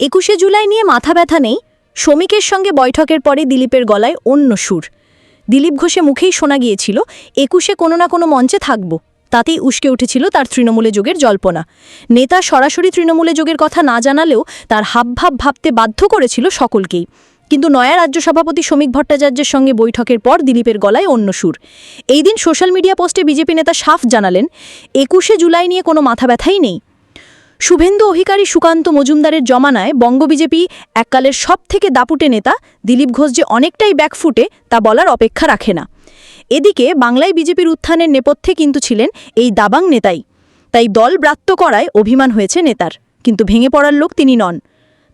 একুশে জুলাই নিয়ে মাথা ব্যথা নেই, শ্রমিকের সঙ্গে বৈঠকের পরে দিলীপের গলায় অন্য সুর। দিলীপ ঘোষে মুখেই শোনা গিয়েছিল, একুশে কোনো না কোনো মঞ্চে থাকব। তাতেই উস্কে উঠেছিল তার তৃণমূলে যোগের জল্পনা। নেতা সরাসরি তৃণমূলে যোগের কথা না জানালেও তার হাবভাব ভাবতে বাধ্য করেছিল সকলকেই। কিন্তু নয়া রাজ্য সভাপতি শ্রমিক ভট্টাচার্যের সঙ্গে বৈঠকের পর দিলীপের গলায় অন্য সুর। এই দিন সোশ্যাল মিডিয়া পোস্টে বিজেপি নেতা সাফ জানালেন, একুশে জুলাই নিয়ে কোনো মাথা ব্যথাই নেই। শুভেন্দু অধিকারী সুকান্ত মজুমদারের জমানায় বঙ্গ বিজেপি এককালের সব থেকে দাপুটে নেতা দিলীপ ঘোষ যে অনেকটাই ব্যাকফুটে তা বলার অপেক্ষা রাখে না। এদিকে বাংলায় বিজেপির উত্থানের নেপথ্যে কিন্তু ছিলেন এই দাবাং নেতাই। তাই দল ব্রাত্য করায় অভিমান হয়েছে নেতার, কিন্তু ভেঙে পড়ার লোক তিনি নন।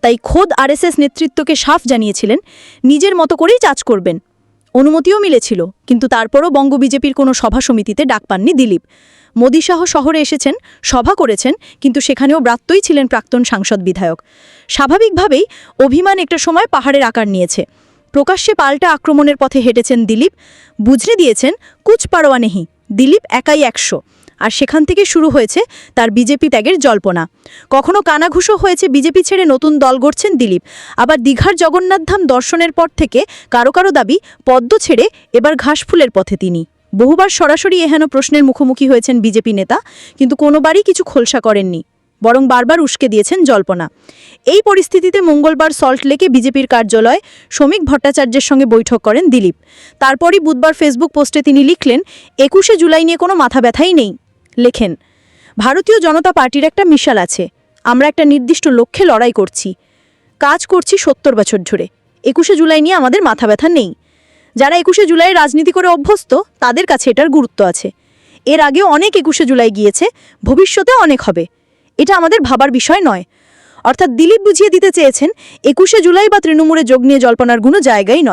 তাই খোদ আরএসএস নেতৃত্বকে সাফ জানিয়েছিলেন, নিজের মতো করেই চাচ করবেন। অনুমতিও মিলেছিল, কিন্তু তারপরও বঙ্গ বিজেপির কোনো সভা সমিতিতে ডাক পাননি দিলীপ। মোদিসহ শহরে এসেছেন, সভা করেছেন, কিন্তু সেখানেও ব্রাত্যই ছিলেন প্রাক্তন সাংসদ বিধায়ক। স্বাভাবিকভাবেই অভিমান একটা সময় পাহাড়ের আকার নিয়েছে। প্রকাশ্যে পাল্টা আক্রমণের পথে হেঁটেছেন দিলীপ। বুঝলে দিয়েছেন, কুচ পারোয়া নেহি, দিলীপ একাই একশো। আর সেখান থেকে শুরু হয়েছে তার বিজেপি ত্যাগের জল্পনা। কখনো কানাঘুষো হয়েছে বিজেপি ছেড়ে নতুন দল গড়ছেন দিলীপ। আবার দীঘার জগন্নাথধাম দর্শনের পর থেকে কারও কারও দাবি, পদ্ম ছেড়ে এবার ঘাসফুলের পথে তিনি। বহুবার সরাসরি এহেন প্রশ্নের মুখোমুখি হয়েছেন বিজেপি নেতা, কিন্তু কোনোবারই কিছু খোলসা করেননি, বরং বারবার উস্কে দিয়েছেন জল্পনা। এই পরিস্থিতিতে মঙ্গলবার সল্টলেকে বিজেপির কার্যালয় শ্রমিক ভট্টাচার্যের সঙ্গে বৈঠক করেন দিলীপ। তারপরই বুধবার ফেসবুক পোস্টে তিনি লিখলেন, একুশে জুলাই নিয়ে কোনো মাথা ব্যথাই নেই। লেখেন, ভারতীয় জনতা পার্টির একটা মিশাল আছে, আমরা একটা নির্দিষ্ট লক্ষ্যে লড়াই করছি। কাজ করছি সত্তর বছর ধরে। একুশে জুলাই নিয়ে আমাদের মাথা ব্যথা নেই। যারা একুশে জুলাই রাজনীতি করে অভ্যস্ত, তাদের কাছে এটার গুরুত্ব আছে। এর আগে অনেক একুশে জুলাই গিয়েছে, ভবিষ্যতে অনেক হবে। এটা আমাদের ভাবার বিষয় নয়। অর্থাৎ দিলীপ বুঝিয়ে দিতে চেয়েছেন, একুশে জুলাই বা তৃণমূলে যোগ নিয়ে জল্পনার কোনো জায়গাই নয়।